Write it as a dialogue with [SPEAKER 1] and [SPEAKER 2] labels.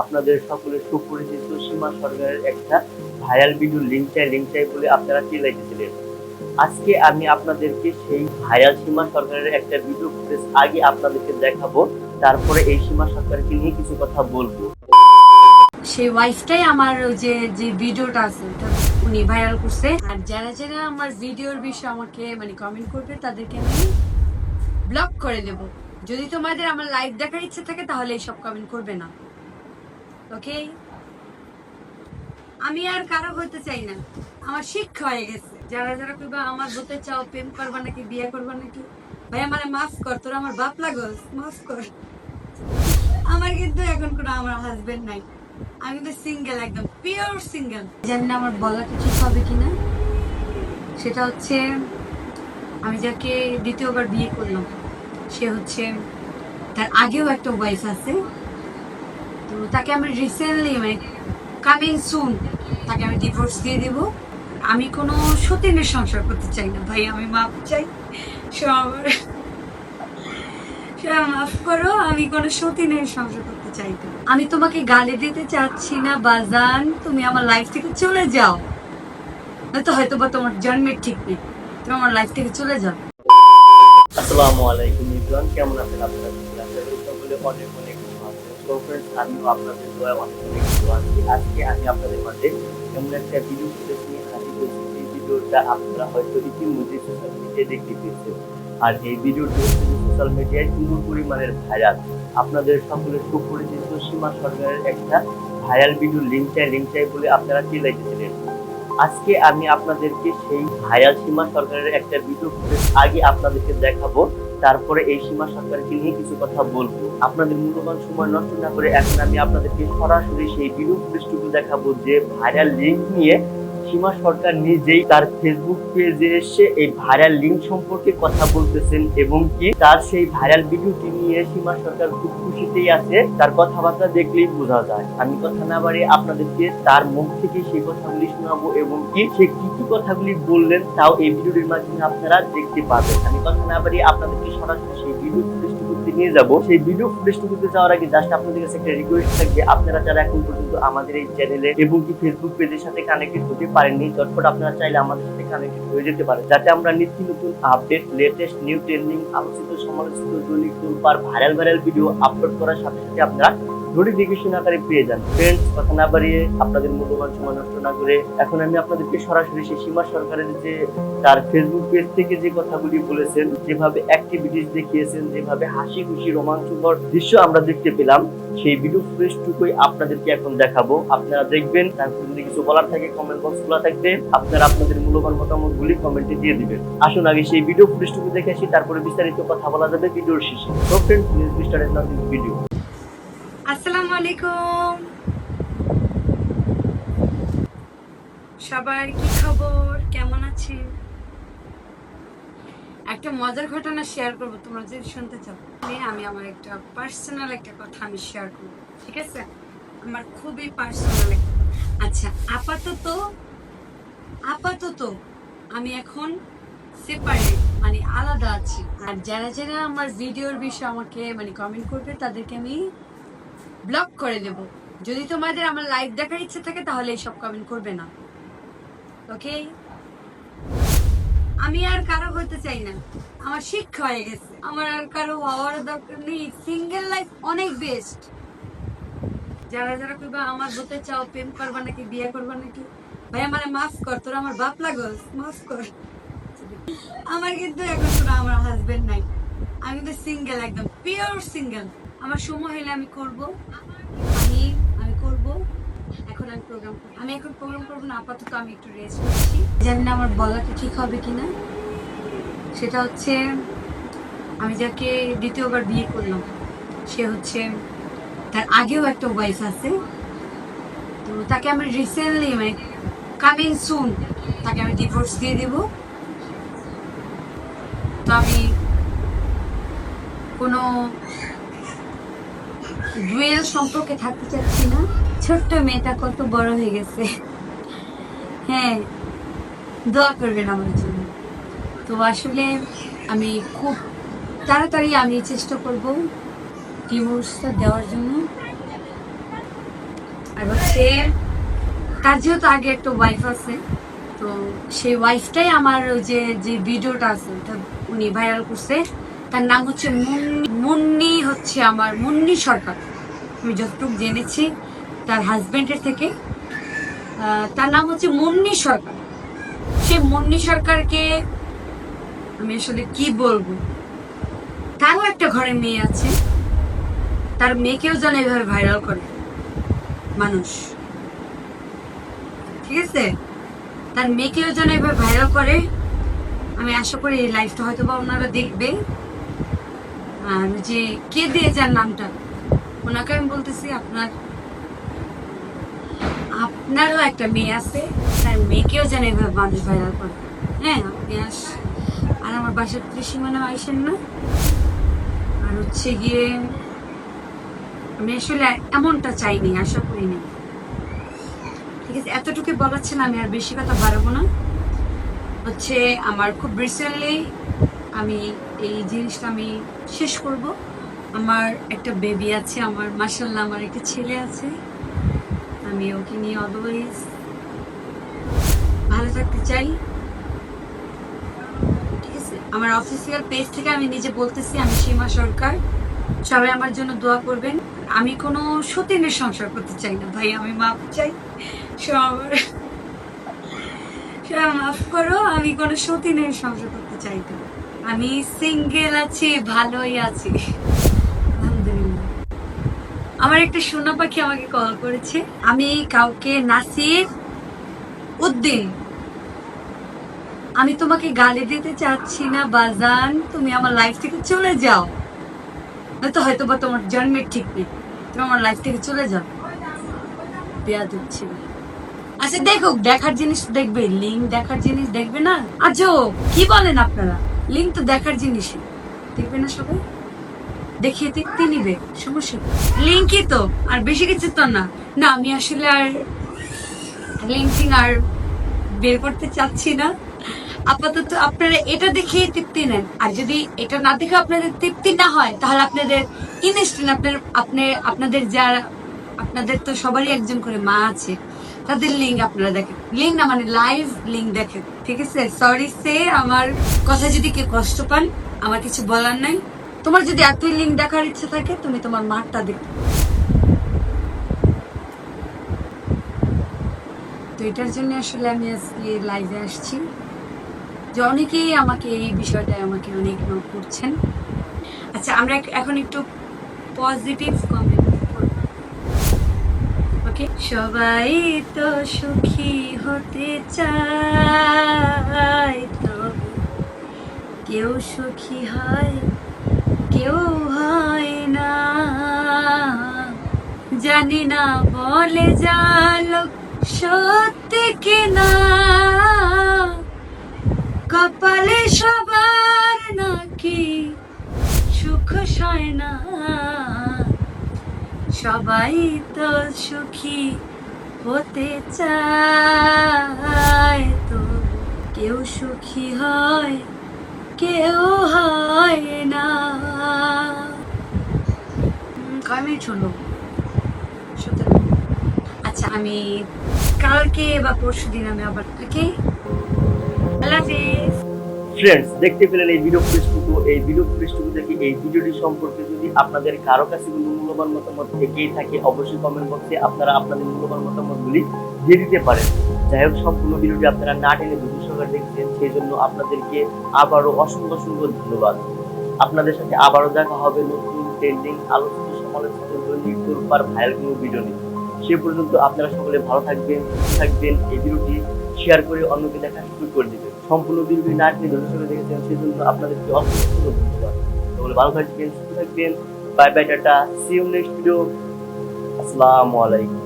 [SPEAKER 1] আপনাদের সকলের সুপরিচিত সীমা সরকারের একটা ভাইরাল ভিডিও লিঙ্ক চাই লিঙ্ক চাই বলে আপনারা চিল্লাইতেছিলেন। আজকে আমি আপনাদেরকে সেই ভাইরাল সীমা সরকারের একটা ভিডিও ফুটেজ আগে আপনাদেরকে দেখাবো, তারপরে এই সীমা সরকারকে নিয়ে কিছু কথা বলব।
[SPEAKER 2] সেই ওয়াইফটাই আমার যে যে ভিডিওটা আছে উনি ভাইরাল করছে। আর যারা যারা আমার ভিডিওর বিষয়ে আমাকে মানে কমেন্ট করবে, তাদেরকে আমি ব্লক করে দেব। যদি তোমাদের আমার লাইভ দেখার ইচ্ছে থাকে, তাহলে এইসব কমেন্ট করবে না। ওকে? আমি আর কারও হতে চাই না। আমার শিক্ষা হয়ে গেছে। যারা যারা কইবা আমার হতে চাও, প্রেম করবা নাকি, বিয়ে করবা নাকি, ভাই আমার মাফ কর, তোর আমার বাপ লাগস, মাফ কর। আমার কিন্তু এখন কোনো আমার হাজবেন্ড নাই। আমি তো সিঙ্গেল একদম পিওর সিঙ্গেল জানি না আমার বলাটা ঠিক হবে কিনা। সেটা হচ্ছে, আমি যাকে দ্বিতীয়বার বিয়ে করলাম, সে হচ্ছে, তার আগেও একটা ওয়াইফ আছে। তো তাকে আমি রিসেন্টলি মানে কামিং সুন তাকে আমি ডিভোর্স দিয়ে দেব। আমি কোনো সতীনের সংসার করতে চাই না, ভাই, আমি মাপ চাই। মাফ করো, আমি কোনো সতীনের সংসার করতে চাই না। আমি তোমাকে গালি দিতে চাচ্ছি না, বাজান। তুমি আমার লাইফ থেকে চলে যাও। নয়তো হয়তো বা তোমার জন্মের ঠিক নেই। তুমি আমার লাইফ থেকে চলে যাও।
[SPEAKER 1] আসসালামু আলাইকুম ইব্রান কেমন আছেন আপনারা? সকলে অনেক তো ফ্রেন্ডস আমিও আপনাদের দোয়া অনেক আছি আজকে আমি আপনাদের মাঝে এমন একটা ভিডিও ফুটেজ নিয়ে হাজির যে ভিডিওটা আপনারা হয়তো ইতিমধ্যে সোশ্যাল মিডিয়ায় দেখতে পেয়েছেন। আর এই ভিডিওটি সোশ্যাল মিডিয়ায় প্রচুর পরিমাণের ভাইরাল আপনাদের সকলের সুপরিচিত সীমা সরকারের একটা ভাইরাল ভিডিও লিঙ্ক চাই লিঙ্ক চাই বলে আপনারা চিল্লাইতেছিলেন আজকে আমি আপনাদেরকে সেই ভাইরাল সীমা সরকারের একটা ভিডিও আগে আপনাদেরকে দেখাবো। তারপরে এই সীমা সরকারকে নিয়ে কিছু কথা বলব। আপনাদের মূল্যবান সময় নষ্ট না করে এখন আমি আপনাদেরকে সরাসরি সেই বিরূপ ফুটেজটুকু দেখাবো যে ভাইরাল লিঙ্ক নিয়ে সীমা সরকার নিজেই তার ফেসবুক পেজে এসে এই ভাইরাল লিঙ্ক সম্পর্কে কথা বলতেছেন এবং কি তার সেই ভাইরাল ভিডিওটি নিয়ে সীমা সরকার খুব খুশিতেই আছে। তার কথাবার্তা দেখলেই বোঝা যায়। আমি কথা না বাড়িয়ে আপনাদেরকে তার মুখ থেকে সেই কথাগুলি শোনাবো এবং কি সে কি কি কথাগুলি বললেন তাও এই ভিডিওটির মাধ্যমে আপনারা দেখতে পাবেন। আমি কথা না বাড়িয়ে আপনাদেরকে সরাসরি সেই ভিডিও নিয়ে যাব। সেই ভিডিও ফুটেজটুকুতে যাওয়ার আগে জাস্ট আপনাদের কাছে একটা রিকোয়েস্ট থাকবে। আপনারা যারা এখন পর্যন্ত আমাদের এই চ্যানেলে এবং কি ফেসবুক পেজের সাথে কানেক্টেড হতে পারেননি, চটপট আপনারা চাইলে আমাদের সাথে কানেক্টেড হয়ে যেতে পারেন। যাতে আমরা নিত্য নতুন আপডেট লেটেস্ট নিউ ট্রেন্ডিং আলোচিত, সমালোচিত, দৈনিক ভাইরাল ভাইরাল ভিডিও আপলোড করার সাথে সাথে আপনারা নোটিফিকেশন আকারে পেয়ে যান। ফ্রেন্ডস কথা না বাড়িয়ে আপনাদের মূল্যবান সময় নষ্ট না করে এখন আমি আপনাদেরকে সরাসরি সেই সীমা সরকারের যে তার ফেসবুক পেজ থেকে যে কথাগুলি বলেছেন, যেভাবে অ্যাক্টিভিটিস দেখিয়েছেন, যেভাবে হাসি খুশি, রোমাঞ্চকর দৃশ্য আমরা দেখতে পেলাম, সেই ভিডিও ফুটেজটুকুই আপনাদেরকে এখন দেখাবো। আপনারা দেখবেন তারপর যদি কিছু বলার থাকে কমেন্ট বক্স খোলা থাকবে। আপনারা আপনাদের মূল্যবান মতামতগুলি কমেন্টে দিয়ে দিবেন। আসুন আগে সেই ভিডিও ফুটেজটুকু দেখে আসি, তারপরে বিস্তারিত কথা বলা যাবে ভিডিওর শেষে। তো ফ্রেন্ডস প্লিজ স্টার্ট ভিডিও
[SPEAKER 2] আসসালামু আলাইকুম। সবার কি খবর? কেমন আছেন? একটা মজার ঘটনা শেয়ার করব, তোমরা যদি শুনতে চাও। আমি আমার একটা পার্সোনাল একটা কথা আমি শেয়ার করব, ঠিক আছে? আমার খুবই পার্সোনাল আচ্ছা আপাতত আপাতত আমি এখন সেপারেট মানে আলাদা আছি। আর যারা যারা আমার ভিডিওর বিষয়ে আমাকে মানে কমেন্ট করবে, তাদেরকে আমি ব্লক করে দেব। যদি তোমাদের আমার লাইভ দেখার ইচ্ছে থাকে, তাহলে এইসব কমেন্ট করবে না। ওকে আমি আর কারও হতে চাই না। আমার শিক্ষা হয়ে গেছে। আমার আর কারও হওয়ার দরকার নেই। সিঙ্গেল লাইফ অনেক বেস্ট যারা যারা কইবা আমার হতে চাও, প্রেম করবা নাকি, বিয়ে করবা নাকি, ভাই আমার মাফ কর, তোর আমার বাপ লাগস, মাফ কর। আমার কিন্তু এখন কোনো আমার হাজবেন্ড নাই। আমি তো সিঙ্গেল একদম পিওর সিঙ্গেল আমার সময় হলে আমি করব। আমি আমি করব। এখন আমি প্রোগ্রাম করব আমি এখন প্রোগ্রাম করব না, আপাতত আমি একটু রেস্ট করছি জানি না আমার বলাটা ঠিক হবে কিনা। সেটা হচ্ছে, আমি যাকে দ্বিতীয়বার বিয়ে করলাম, সে হচ্ছে তার আগেও একটা ওয়াইফ আছে। তো তাকে আমি রিসেন্টলি মানে কামিং সুন তাকে আমি ডিভোর্স দিয়ে দেব। তো আমি কোনো ডুয়েল সম্পর্কে থাকতে চাচ্ছি না। ছোট্ট মেয়েটা কত বড় হয়ে গেছে। হ্যাঁ দোয়া করবেন আমার জন্য। তো আসলে আমি খুব তাড়াতাড়ি আমি চেষ্টা করব ডিভোর্সটা দেওয়ার জন্য। আর হচ্ছে, তার যেহেতু আগে একটা ওয়াইফ আছে, তো সেই ওয়াইফটাই আমার যে যে ভিডিওটা আছে, ওটা উনি ভাইরাল করছে, তার নাম হচ্ছে মুন্নি মুন্নি হচ্ছে আমার মুন্নি সরকার। আমি যতটুকু জেনেছি, তার হাজবেন্ডের থেকে। তার নাম হচ্ছে মুন্নি সরকার। সেই মুন্নি সরকারকে আমি আসলে কি বলব? তারও একটা ঘরে মেয়ে আছে। তার মেয়েকেও যেন এভাবে ভাইরাল করে। মানুষ। ঠিক আছে? তার মেয়েকেও যেন এভাবে ভাইরাল করে। আমি আশা করি এই লাইফটা হয়তো বা ওনারা দেখবে আর যে কে দিয়ে যার নামটা? ওনাকে আমি বলতেছি, আপনার আপনারও একটা মেয়ে আছে, তার মেয়েকেও যেন এভাবে মানুষ ভাইরাল করে। হ্যাঁ আপনি আস আর আমার বাসার ত্রিসীমানা আইসেন না। আর হচ্ছে গিয়ে, আমি আসলে এমনটা চাইনি, আশা করিনি। ঠিক আছে, এতটুকু বলাচ্ছেন আমি আর বেশি কথা বাড়াবো না। হচ্ছে, আমার খুব রিসেন্টলি আমি এই জিনিসটা আমি শেষ করব। আমার একটা বেবি আছে, আমার মাসাল্লাহ আমার একটা ছেলে আছে। আমি ওকে নিয়ে অলওয়েজ ভালো থাকতে চাই। ঠিক আছে? আমার অফিসিয়াল পেজ থেকে আমি নিজে বলতেছি, আমি সীমা সরকার। সবাই আমার জন্য দোয়া করবেন। আমি কোনো সতীনের সংসার করতে চাই না, ভাই, আমি মাপ চাই। সবাই মাফ করো, আমি কোনো সতীনের সংসার করতে চাই না। আমি সিঙ্গেল আছি, ভালোই আছি। আমার একটা সোনা পাখি আমাকে কল করেছে। আমি কাউকে নাসির উদ্দিন। আমি তোমাকে গালি দিতে চাচ্ছি না, বাজান। তুমি আমার লাইফ থেকে চলে যাও। নয়তো হয়তো বা তোমার জন্মের ঠিক নেই তুমি আমার লাইফ থেকে চলে যাও। দেয়া দিচ্ছি। আচ্ছা দেখো, দেখার জিনিস দেখবে লিঙ্ক দেখার জিনিস দেখবে না? আচ্ছা কি বলেন আপনারা? লিঙ্ক তো দেখার জিনিস দেখবে না সবাই? দেখিয়ে দেখতে নিবে, সমস্যা লিঙ্কই তো, আর বেশি কিছু তো না। না, আমি আসলে আর লিঙ্কিং আর বের করতে চাচ্ছি না। আপাতত আপনারা এটা দেখে তৃপ্তি নেন। আর যদি এটা না দেখে আপনাদের তৃপ্তি না হয়, তাহলে আপনাদের ইনস্ট্যান্ট আপনার আপনি আপনাদের যারা, আপনাদের তো সবারই একজন করে মা আছে। তাদের লিঙ্ক আপনারা দেখেন লিঙ্ক না মানে লাইভ লিঙ্ক দেখেন ঠিক আছে? সরি সে আমার কথা যদি কেউ কষ্ট পান, আমার কিছু বলার নাই। তোমার যদি এতই লিঙ্ক দেখার ইচ্ছে থাকে, তুমি তোমার মাঠটা দেখো তো এটার জন্য আসলে আমি আজকে লাইভে আসছি। যে অনেকেই আমাকে এই বিষয়টায় আমাকে অনেক নোট করছেন। আচ্ছা আমরা এখন একটু পজিটিভ কমেন্ট ওকে? সবাই তো সুখী হতে চায় তো কেউ সুখী হয়, কেউ হয় না। জানি না বলে যা লোক সত্যি কিনা। কপালে সবার নাকি সুখ সয় না। সবাই তো সুখী হতে চায় তো। কেউ সুখী হয়, কেউ হয় না। মিনিট হলো আচ্ছা আমি কালকে বা পরশু দিন আমি আবার থাকি। আল্লাহ
[SPEAKER 1] ফ্রেন্ডস দেখতে পেলেন এই ভিডিও এই থেকে এই ভিডিওটি সম্পর্কে যদি আপনাদের কারও কাছে কোনো মূল্যবান মতামত থেকেই থাকে, অবশ্যই কমেন্ট বক্সে আপনারা আপনাদের মূল্যবান মতামতগুলি দিয়ে দিতে পারেন। যাই হোক, সম্পূর্ণ ভিডিওটি আপনারা না টেনে দুটো সহকারে দেখছেন, সেই জন্য আপনাদেরকে আবারও অসংখ্য অসংখ্য ধন্যবাদ। আপনাদের সাথে আবারও দেখা হবে নতুন ট্রেন্ডিং আলোচিত, সমালোচিত, দৈনিক দুর্বার ভাইরাল কোনো ভিডিও নিয়ে। সে পর্যন্ত আপনারা সকলে ভালো থাকবেন থাকবেন, এই ভিডিওটি শেয়ার করে অন্যকে দেখা শুরু করে দিবেন। সম্পূর্ণ ভিডিওটি না টেনে ধরে ধরে দেখেছেন সেজন্য আপনাদেরকে অসংখ্য ধন্যবাদ। ভালো থাকবেন সুস্থ থাকবেন। Bye bye tata see you next video আসসালামু আলাইকুম